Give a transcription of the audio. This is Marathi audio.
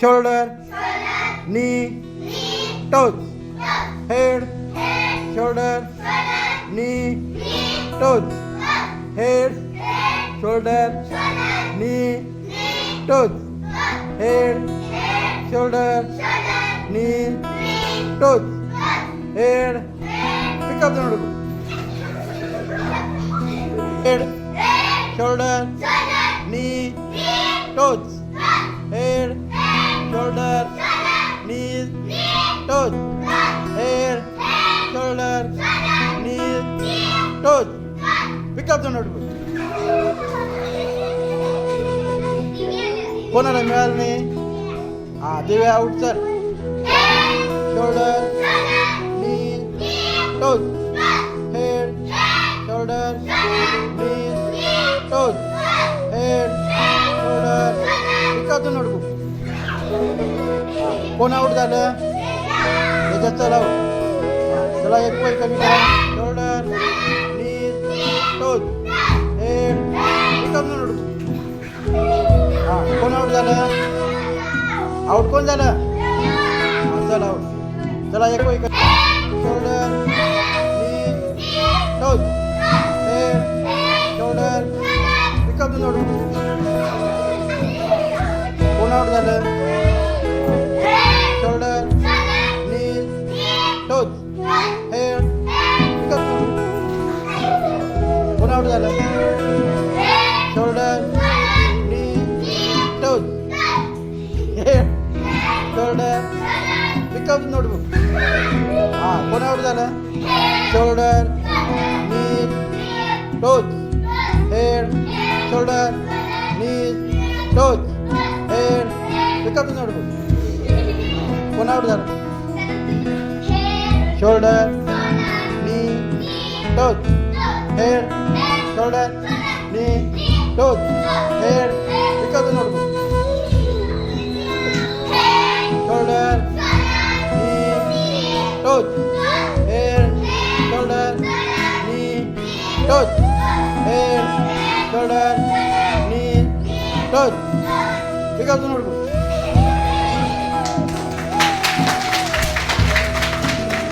shoulder, knee, toes, head, shoulder, knee, toes, head, shoulder, knee, toes, head, shoulder, knee, toes, head, pick up the notebook. Head, shoulder, knee, toes, toes, head, shoulder, knees, toes. Pick up the notebook. कोणाला मिळालं नाही हा देवे out sir shoulder knee toes head shoulder knee toes head shoulder पिकाचं नोटबुक कोण आउट झालं त्याच्यात चला हो. चला एक पॉईंट कमी करा. शोल्डर नी टोज हेड पिकाचं नोटबुक हा कोण आउट झालं? आउट कोण झालं? हा चला आउट चला एक point shoulder knee toes head shoulder pick up notebook कोण आउट झालं? शोल्डर पिकअप नोटबुक हां कोण आउट झालं shoulder knee toes head shoulder knee toes head pick up notebook कोण आउट झालं shoulder knee toes head shoulder knee toes head pick up notebook toes, head, shoulder, knee, toes, head, shoulder, knee, toes. Pick up the notebook.